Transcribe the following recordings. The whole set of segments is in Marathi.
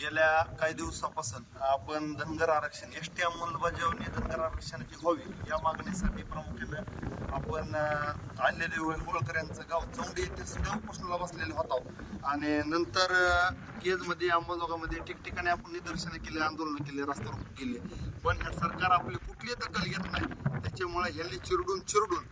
गेल्या काही दिवसापासून आपण धनगर आरक्षण एस टी अंमलबजावणी धनगर आरक्षणाची व्हावी या मागणीसाठी प्रामुख्यानं आपण आलेले होळकर यांचं गाव. चौंडी येथे सुद्धा उपोषणाला बसलेले होतो. आणि नंतर केजमध्ये अंबाजोगामध्ये ठिकठिकाणी आपण निदर्शनं केले आंदोलन केले रस्त्यावर केले. पण हे सरकार आपली कुठली दखल घेत नाही. त्याच्यामुळे ह्यांनी चिरडून चिरडून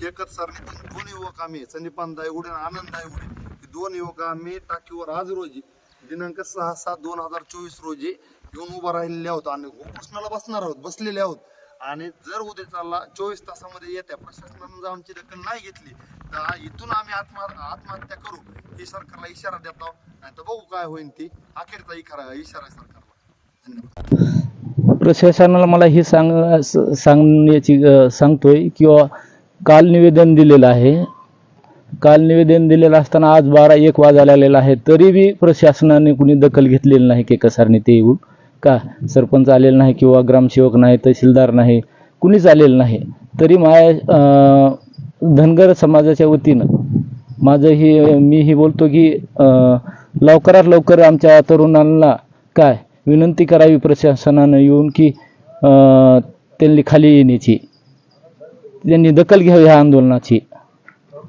केकर सरने दोन युवक आम्ही संदीपान दायगुडे आणि आनंद दायगुडे दोन युवक आम्ही टाकीवर आज रोजी दिनांक सहा सात दोन हजार चोवीस रोजी येऊन उभा राहिलेले आहोत. आणि उपोषणाला बसणार आहोत बसलेले आहोत. आणि जर उद्या चालला चोवीस तासामध्ये येत्या प्रशासनानं जर आमची दखल नाही घेतली तर इथून आम्ही आत्मा आत्महत्या करू हे सरकारला इशारा देत आहोत. नाही तर बघू काय होईल ती. अखेरचा इशारा इशारा आहे सरकारला. धन्यवाद. प्रशासनाला मला हे सांग सांगण्याची सांगतोय किंवा काल निवेदन दिलेलं आहे. काल निवेदन दिलेलं असताना आज बारा एक वाजायला आलेला आहे. तरी बी प्रशासनाने कुणी दखल घेतलेली नाही के कसारने ते येऊन. का? सरपंच आलेला नाही किंवा ग्रामसेवक नाही तहसीलदार नाही कुणीच आलेलं नाही. तरी माझ्या धनगर समाजाच्या वतीनं माझं ही मी ही बोलतो की लवकरात लवकर आमच्या तरुणांना काय विनंती करावी प्रशासनानं येऊन की त्यांनी खाली येण्याची त्यांनी दखल घ्यावी ह्या आंदोलनाची.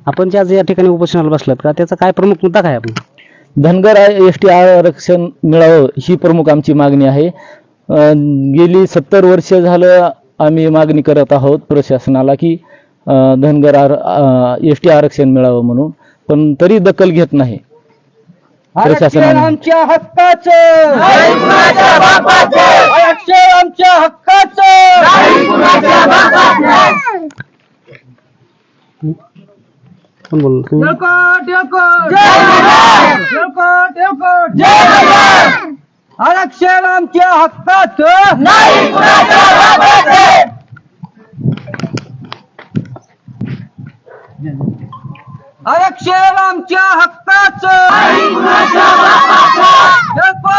आपण जे आज या ठिकाणी उपोषणाला बसलात का त्याचा काय प्रमुख मुद्दा काय आपण धनगर एस टी आरक्षण मिळावं ही प्रमुख आमची मागणी आहे. अं, गेली सत्तर वर्ष झालं आम्ही मागणी करत आहोत प्रशासनाला की अं, धनगर आर एस टी आरक्षण मिळावं म्हणून पण तरी दखल घेत नाही प्रशासनाने. आमच्या हक्काचं. आरक्षण आमच्या हक्काचं. कोण बोललं? आरक्षण आमच्या हक्काचं आरक्षण आमच्या हक्काचं यलपट